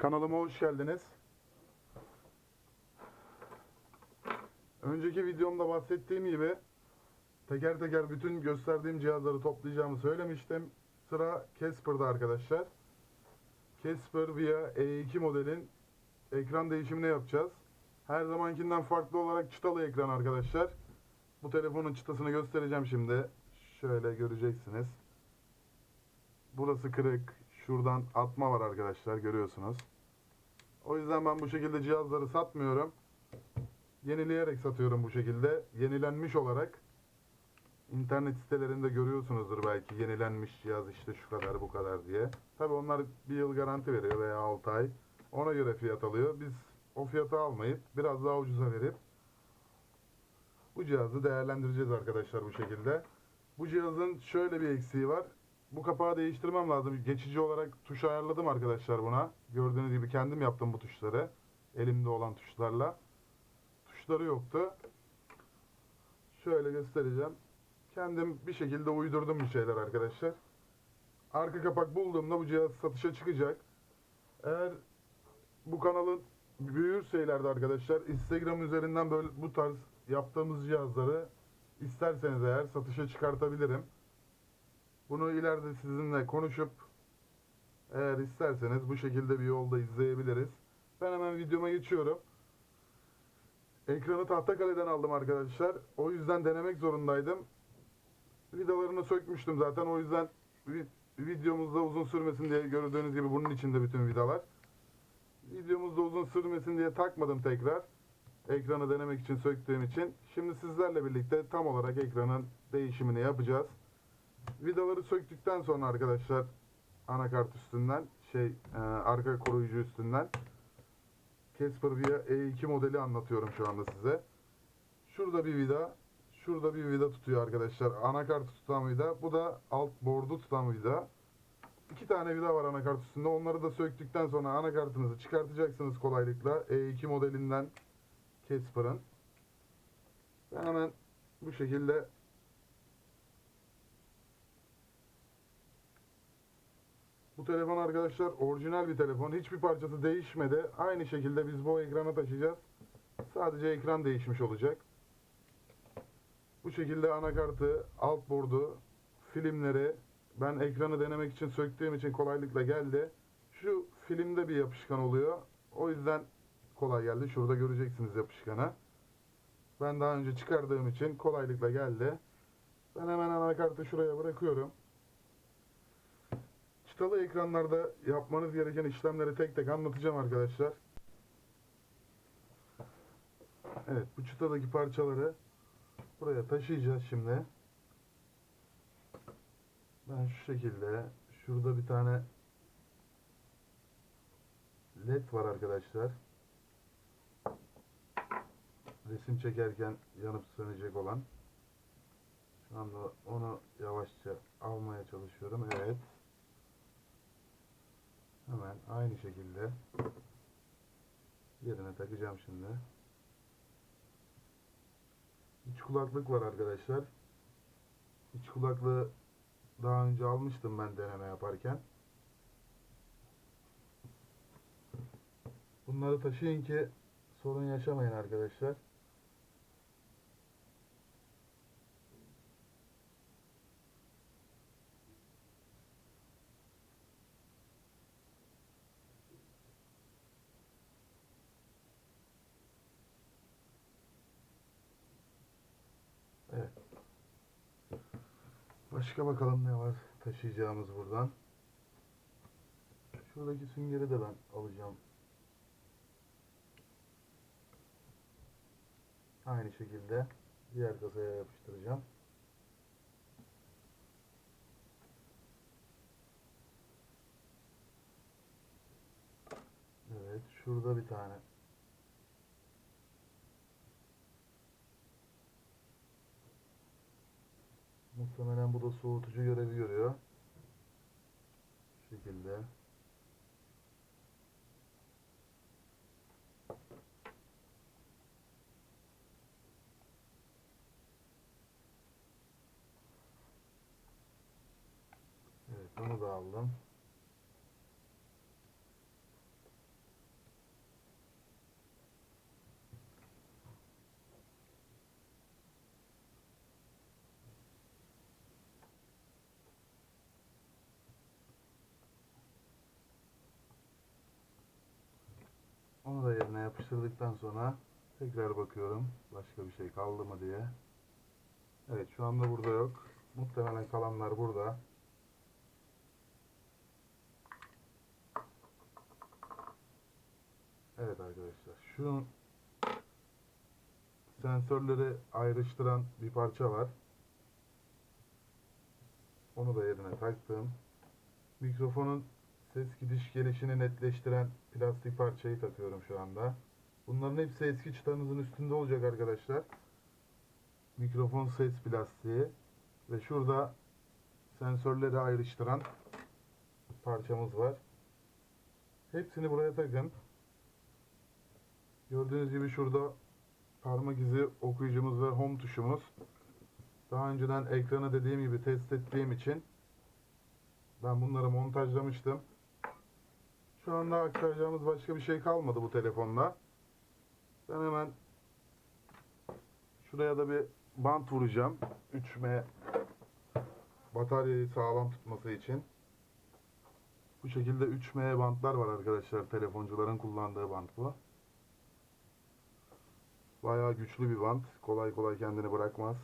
Kanalıma hoş geldiniz. Önceki videomda bahsettiğim gibi teker teker bütün gösterdiğim cihazları toplayacağımı söylemiştim. Sıra Casper'da arkadaşlar. Casper via E2 modelin ekran değişimini yapacağız. Her zamankinden farklı olarak çıtalı ekran arkadaşlar. Bu telefonun çıtasını göstereceğim şimdi. Şöyle göreceksiniz. Burası kırık. Şuradan atma var arkadaşlar görüyorsunuz. O yüzden ben bu şekilde cihazları satmıyorum. Yenileyerek satıyorum bu şekilde. Yenilenmiş olarak. İnternet sitelerinde görüyorsunuzdur belki yenilenmiş cihaz işte şu kadar bu kadar diye. Tabi onlar bir yıl garanti veriyor veya 6 ay. Ona göre fiyat alıyor. Biz o fiyatı almayıp biraz daha ucuza verip bu cihazı değerlendireceğiz arkadaşlar bu şekilde. Bu cihazın şöyle bir eksiği var. Bu kapağı değiştirmem lazım. Geçici olarak tuş ayarladım arkadaşlar buna. Gördüğünüz gibi kendim yaptım bu tuşları. Elimde olan tuşlarla. Tuşları yoktu. Şöyle göstereceğim. Kendim bir şekilde uydurdum bir şeyler arkadaşlar. Arka kapak bulduğumda bu cihaz satışa çıkacak. Eğer bu kanalın büyürse ileride arkadaşlar Instagram üzerinden böyle bu tarz yaptığımız cihazları isterseniz eğer satışa çıkartabilirim. Bunu ileride sizinle konuşup eğer isterseniz bu şekilde bir yolda izleyebiliriz. Ben hemen videoma geçiyorum. Ekranı Tahtakale'den aldım arkadaşlar. O yüzden denemek zorundaydım. Vidalarını sökmüştüm zaten. O yüzden vi- videomuzda uzun sürmesin diye gördüğünüz gibi bunun içinde bütün vidalar. Videomuzda uzun sürmesin diye takmadım tekrar. Ekranı denemek için söktüğüm için. Şimdi sizlerle birlikte tam olarak ekranın değişimini yapacağız. Vidaları söktükten sonra arkadaşlar anakart üstünden şey e, arka koruyucu üstünden Casper Via E2 modeli anlatıyorum şu anda size. Şurada bir vida, şurada bir vida tutuyor arkadaşlar. Anakartı tutan vida. Bu da alt board'u tutan vida. İki tane vida var anakart üstünde. Onları da söktükten sonra anakartınızı çıkartacaksınız kolaylıkla. E2 modelinden Casper'ın. Ben hemen bu şekilde Bu telefon arkadaşlar orijinal bir telefon. Hiçbir parçası değişmedi. Aynı şekilde biz bu ekrana taşıyacağız. Sadece ekran değişmiş olacak. Bu şekilde anakartı, alt board'u, filmleri ben ekranı denemek için söktüğüm için kolaylıkla geldi. Şu filmde bir yapışkan oluyor. O yüzden kolay geldi. Şurada göreceksiniz yapışkanı. Ben daha önce çıkardığım için kolaylıkla geldi. Ben hemen anakartı şuraya bırakıyorum. Çıtalı ekranlarda yapmanız gereken işlemleri tek tek anlatacağım arkadaşlar. Evet bu çıtadaki parçaları buraya taşıyacağız şimdi. Ben şu şekilde şurada bir tane led var arkadaşlar. Resim çekerken yanıp sönecek olan. Şu anda onu yavaşça almaya çalışıyorum. Evet. Hemen aynı şekilde yerine takacağım şimdi. İç kulaklık var arkadaşlar. İç kulaklığı daha önce almıştım ben deneme yaparken. Bunları taşıyın ki sorun yaşamayın arkadaşlar. Evet. Başka bakalım ne var taşıyacağımız buradan. Şuradaki süngeri de ben alacağım. Aynı şekilde diğer kasaya yapıştıracağım. Evet, şurada bir tane Muhtemelen bu da soğutucu görevi görüyor. Şu şekilde. Evet onu da aldım. Çalıştırdıktan sonra tekrar bakıyorum başka bir şey kaldı mı diye. Evet şu anda burada yok. Muhtemelen kalanlar burada. Evet arkadaşlar şu sensörleri ayrıştıran bir parça var. Onu da yerine taktım. Mikrofonun ses gidiş gelişini netleştiren plastik parçayı takıyorum şu anda. Bunların hepsi eski çıtanızın üstünde olacak arkadaşlar. Mikrofon ses plastiği ve şurada sensörleri ayrıştıran parçamız var. Hepsini buraya takın. Gördüğünüz gibi şurada parmak izi okuyucumuz ve home tuşumuz. Daha önceden ekranı dediğim gibi test ettiğim için ben bunları montajlamıştım. Şu anda aktaracağımız başka bir şey kalmadı bu telefonda. Ben hemen şuraya da bir bant vuracağım. 3M bataryayı sağlam tutması için. Bu şekilde 3M bantlar var arkadaşlar. Telefoncuların kullandığı bant bu. Bayağı güçlü bir bant. Kolay kolay kendini bırakmaz.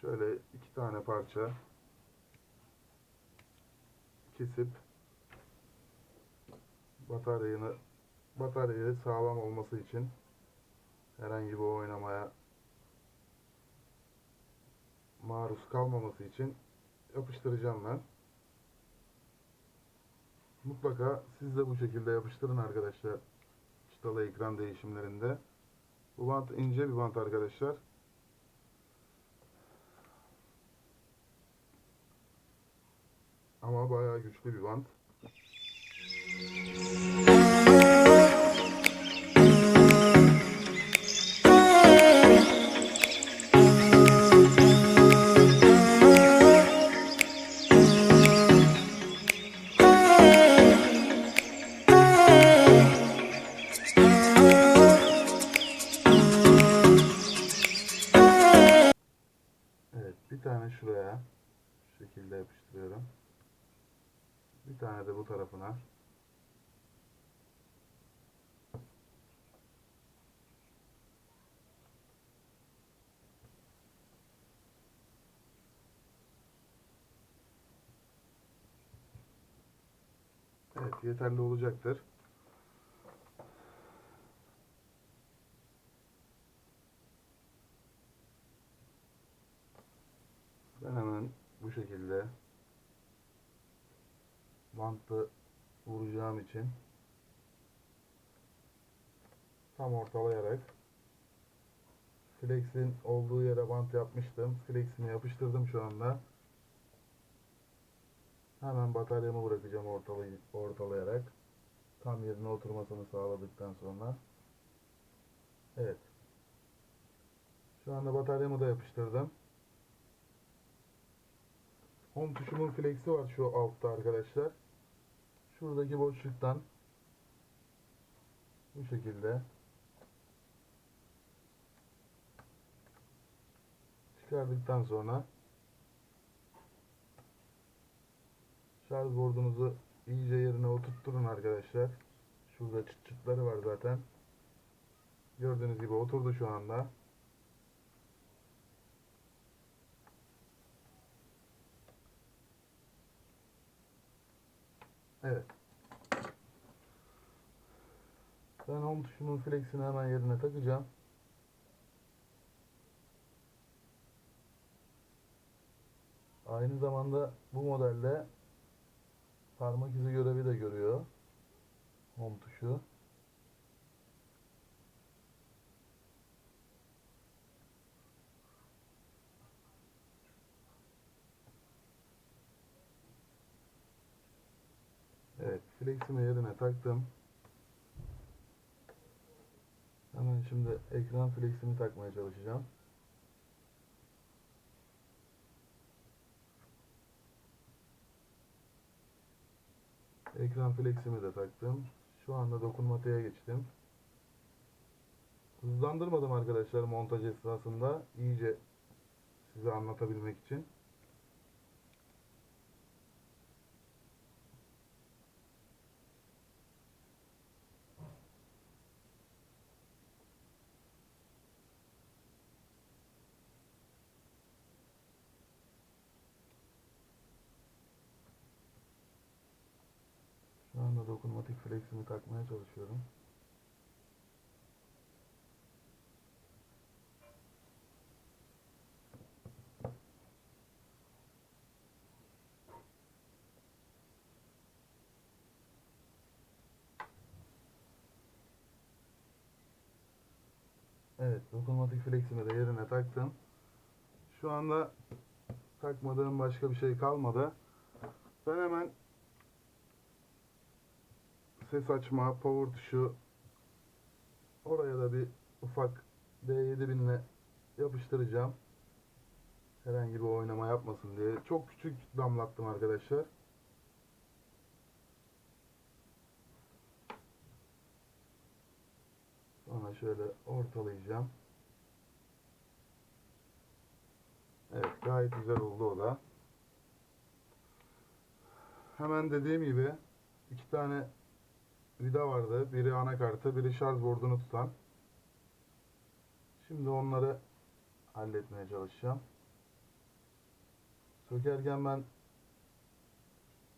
Şöyle iki tane parça kesip bataryayı bataryayı sağlam olması için herhangi bir oynamaya maruz kalmaması için yapıştıracağım ben. Mutlaka siz de bu şekilde yapıştırın arkadaşlar. Çıtalı ekran değişimlerinde. Bu bant ince bir bant arkadaşlar. Ama bayağı güçlü bir bant. Bir tane şuraya şu şekilde yapıştırıyorum. Bir tane de bu tarafına. Evet, yeterli olacaktır. Ben hemen bu şekilde bantı vuracağım için tam ortalayarak flex'in olduğu yere bant yapmıştım. Flex'imi yapıştırdım şu anda. Hemen bataryamı bırakacağım ortalay ortalayarak. Tam yerine oturmasını sağladıktan sonra. Evet. Şu anda bataryamı da yapıştırdım. Home tuşumun flexi var şu altta arkadaşlar. Şuradaki boşluktan bu şekilde çıkardıktan sonra şarj bordunuzu iyice yerine oturtturun arkadaşlar. Şurada çıt çıtları var zaten. Gördüğünüz gibi oturdu şu anda. Evet. Ben home tuşunun flexini hemen yerine takacağım. Aynı zamanda bu modelde parmak izi görevi de görüyor. Home tuşu. Evet, fleximi yerine taktım. Hemen şimdi ekran fleximi takmaya çalışacağım. Ekran fleximi de taktım. Şu anda dokunmatiğe geçtim. Hızlandırmadım arkadaşlar montaj esnasında. iyice size anlatabilmek için. Dokunmatik fleximi takmaya çalışıyorum. Evet, dokunmatik fleximi de yerine taktım. Şu anda takmadığım başka bir şey kalmadı. Ben hemen ses açma, power tuşu oraya da bir ufak D7000 ile yapıştıracağım. Herhangi bir oynama yapmasın diye. Çok küçük damlattım arkadaşlar. Sonra şöyle ortalayacağım. Evet gayet güzel oldu o da. Hemen dediğim gibi iki tane vida vardı. Biri anakartı, biri şarj bordunu tutan. Şimdi onları halletmeye çalışacağım. Sökerken ben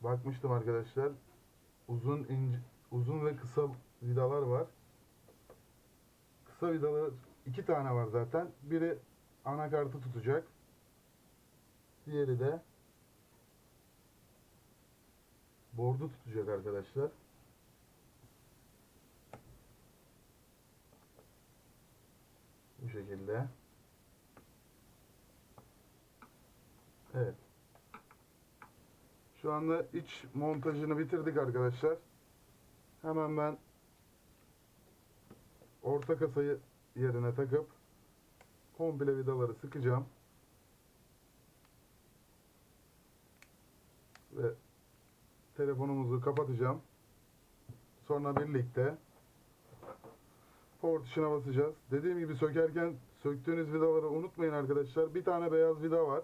bakmıştım arkadaşlar. Uzun ince, uzun ve kısa vidalar var. Kısa vidalar iki tane var zaten. Biri anakartı tutacak. Diğeri de bordu tutacak arkadaşlar. Şekilde. Evet. Şu anda iç montajını bitirdik arkadaşlar. Hemen ben orta kasayı yerine takıp komple vidaları sıkacağım. Ve telefonumuzu kapatacağım. Sonra birlikte power tuşuna basacağız. Dediğim gibi sökerken söktüğünüz vidaları unutmayın arkadaşlar. Bir tane beyaz vida var.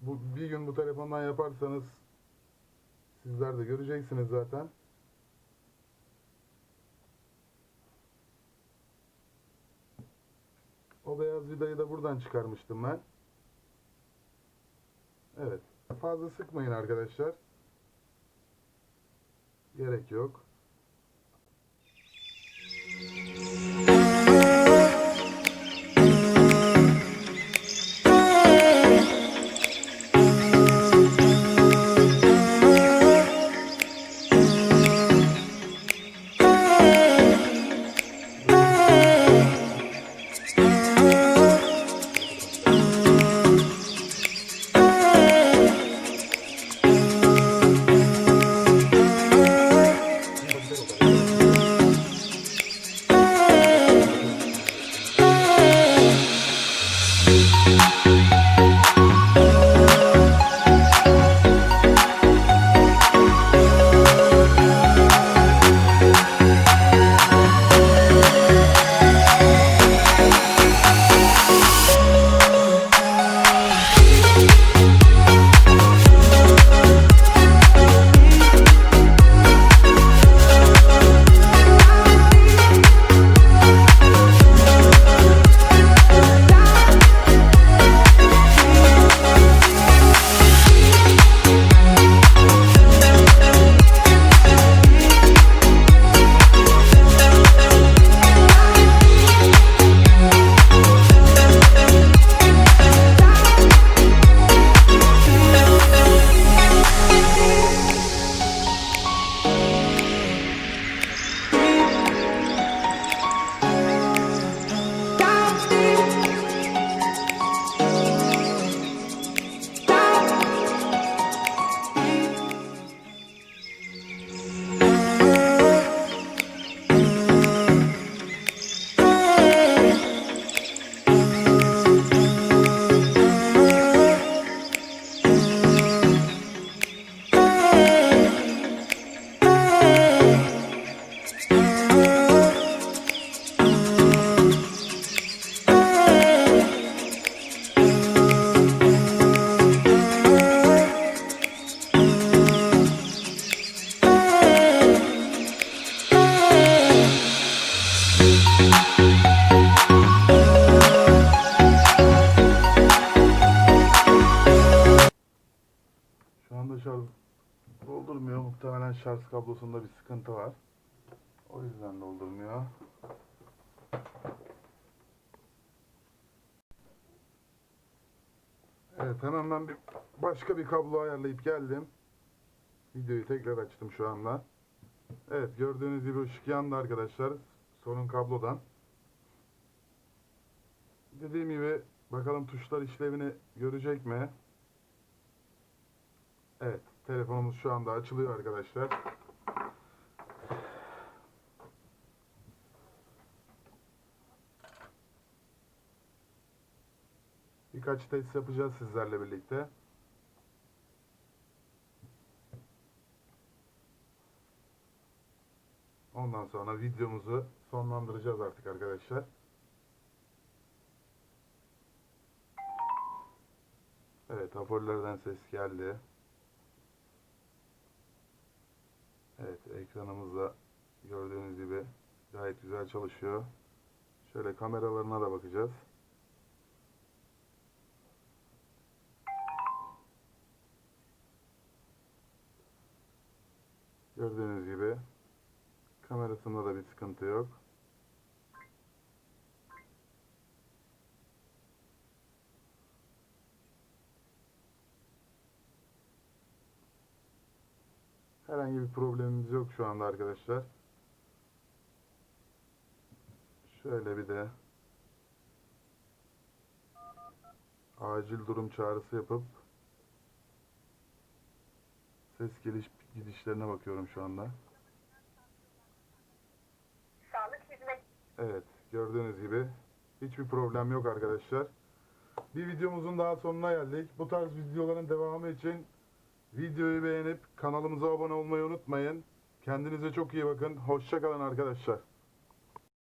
Bu, bir gün bu telefondan yaparsanız sizler de göreceksiniz zaten. O beyaz vidayı da buradan çıkarmıştım ben. Evet. Fazla sıkmayın arkadaşlar. Gerek yok. Muhtemelen şarj kablosunda bir sıkıntı var. O yüzden doldurmuyor. Evet hemen ben bir başka bir kablo ayarlayıp geldim. Videoyu tekrar açtım şu anda. Evet gördüğünüz gibi ışık yandı arkadaşlar. Sorun kablodan. Dediğim gibi bakalım tuşlar işlevini görecek mi? Evet telefonumuz şu anda açılıyor arkadaşlar. Birkaç test yapacağız sizlerle birlikte. Ondan sonra videomuzu sonlandıracağız artık arkadaşlar. Evet, hoparlörden ses geldi. Evet, ekranımız da gördüğünüz gibi gayet güzel çalışıyor. Şöyle kameralarına da bakacağız. Gördüğünüz gibi kamerasında da bir sıkıntı yok. Herhangi bir problemimiz yok şu anda arkadaşlar. Şöyle bir de acil durum çağrısı yapıp ses geliş gidişlerine bakıyorum şu anda. Sağlık hizmet Evet, gördüğünüz gibi hiçbir problem yok arkadaşlar. Bir videomuzun daha sonuna geldik. Bu tarz videoların devamı için videoyu beğenip kanalımıza abone olmayı unutmayın. Kendinize çok iyi bakın. Hoşça kalın arkadaşlar.